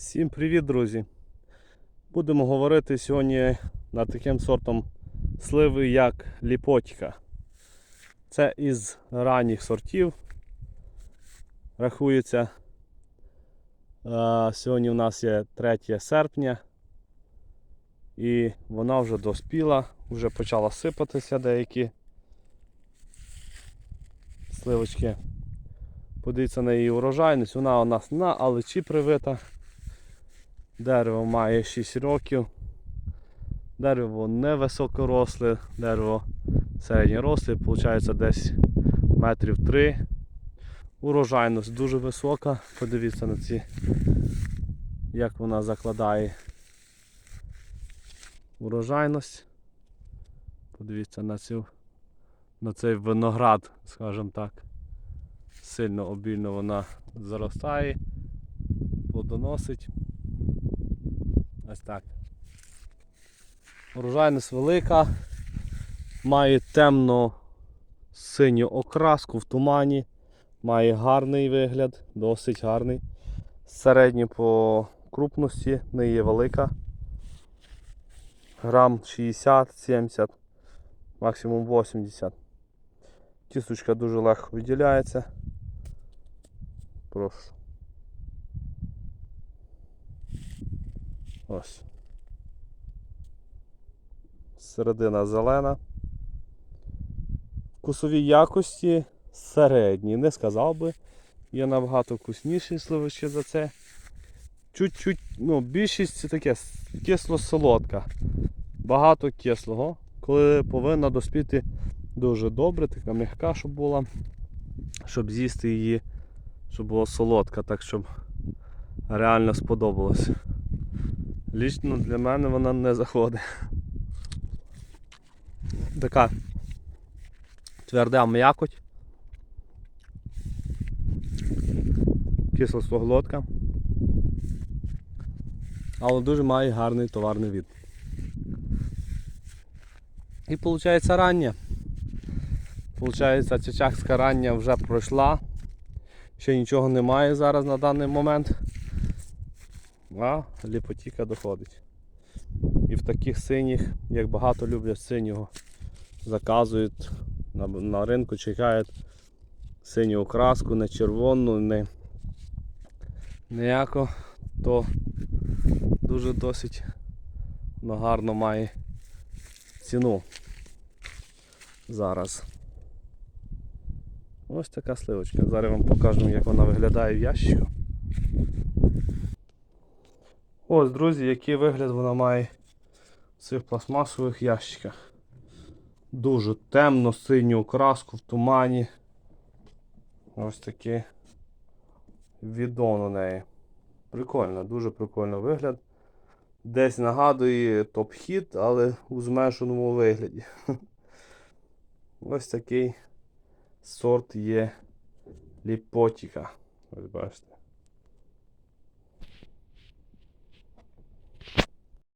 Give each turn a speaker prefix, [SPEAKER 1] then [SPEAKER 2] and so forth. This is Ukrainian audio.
[SPEAKER 1] Всім привіт, друзі! Будемо говорити сьогодні над таким сортом сливи, як ліпотіка. Це із ранніх сортів. Рахується. Е, Сьогодні у нас є 3 серпня. І вона вже доспіла, вже почала сипатися деякі сливочки. Подивіться на її урожайність. Вона у нас на алечі привита. Дерево має 6 років. Дерево не високоросле, дерево середньоросле, виходить десь метрів 3. Урожайність дуже висока. Подивіться на ці, як вона закладає урожайність. Подивіться на цю на цей виноград, скажімо так. Сильно обільно вона заростає, плодоносить. Ось так. Урожайність велика, має темно синю окраску в тумані, має гарний вигляд, досить гарний. Середньо по крупності не є велика. Грам 60-70, максимум 80. Тісточка дуже легко виділяється. Прошу. Ось. Середина зелена. Вкусові якості середні, не сказав би. Є набагато вкусніші сливочки за це. Чуть-чуть, ну, більшість це таке кисло-солодка. Багато кислого. Коли повинна доспіти дуже добре, така м'яка, щоб була, щоб з'їсти її, щоб була солодка, так щоб реально сподобалось. Лічно для мене вона не заходить. Така тверда м'якоть. Кисло-соглотка. Але дуже має гарний товарний від. І виходить рання. Получається, чечакська рання вже пройшла. Ще нічого немає зараз на даний момент. А ліпотіка доходить. І в таких синіх, як багато люблять синього, заказують на, на ринку, чекають синю окраску, не червону, не ніяко, то дуже досить воно гарно має ціну зараз. Ось така сливочка. Зараз вам покажемо, як вона виглядає в ящику. Ось, друзі, який вигляд вона має в цих пластмасових ящиках. Дуже темно, синю окраску в тумані. Ось такий відон у неї. Прикольно, дуже прикольно вигляд. Десь нагадує топ-хіт, але у зменшеному вигляді. Ось такий сорт є ліпотіка. Ось бачите.